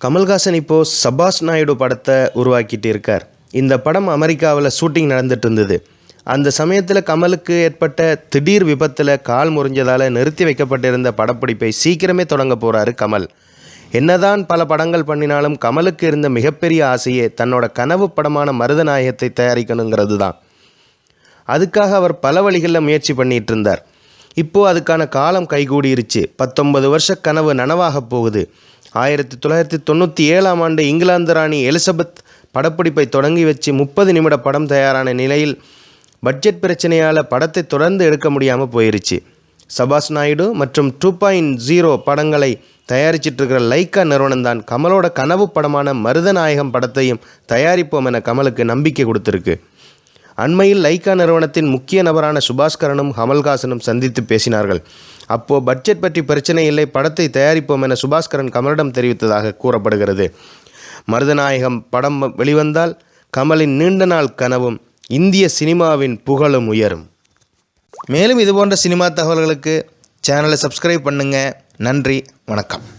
கமல்ஹாசன் இப்போது சபாஸ் நாயுடு படத்தை உருவாக்கிட்டு இருக்கார் இந்த படம் அமெரிக்காவில் ஷூட்டிங் நடந்துட்டு இருந்தது அந்த சமயத்தில் கமலுக்கு ஏற்பட்ட திடீர் விபத்தில் கால் முறிஞ்சதால் நிறுத்தி வைக்கப்பட்டிருந்த படப்பிடிப்பை சீக்கிரமே தொடங்க போகிறாரு கமல். என்னதான் பல படங்கள் பண்ணினாலும் கமலுக்கு இருந்த மிகப்பெரிய ஆசையே தன்னோட கனவு படமான மருதநாயகத்தை தயாரிக்கணுங்கிறது தான் அதுக்காக அவர் பல வழிகளில் முயற்சி பண்ணிட்டு இருந்தார் இப்போது அதுக்கான காலம் கைகூடிருச்சு. பத்தொன்பது வருஷ கனவு நனவாக போகுது. ஆயிரத்தி தொள்ளாயிரத்தி தொண்ணூற்றி ஏழாம் ஆண்டு இங்கிலாந்து ராணி எலிசபெத் படப்பிடிப்பை தொடங்கி வச்சு முப்பது நிமிட படம் தயாரான நிலையில் பட்ஜெட் பிரச்சனையால் படத்தை தொடர்ந்து எடுக்க முடியாமல் போயிருச்சு. சபாஸ் நாயுடு மற்றும் டூ பாயிண்ட் ஜீரோ படங்களை தயாரிச்சிட்டு இருக்கிற லைக்கா நிறுவனம் தான் கமலோட கனவு படமான மருதநாயகம் படத்தையும் தயாரிப்போம் என கமலுக்கு நம்பிக்கை கொடுத்துருக்கு. அண்மையில் லைக்கா நிறுவனத்தின் முக்கிய நபரான சுபாஸ்கரனும் கமல்ஹாசனும் சந்தித்து பேசினார்கள். அப்போ பட்ஜெட் பற்றி பிரச்சனை இல்லை படத்தை தயாரிப்போம் என சுபாஸ்கரன் கமலிடம் தெரிவித்ததாக கூறப்படுகிறது. மருதநாயகம் படம் வெளிவந்தால் கமலின் நீண்ட நாள் கனவும் இந்திய சினிமாவின் புகழும் உயரும். மேலும் இதுபோன்ற சினிமா தகவல்களுக்கு சேனலை சப்ஸ்கிரைப் பண்ணுங்கள் நன்றி வணக்கம்.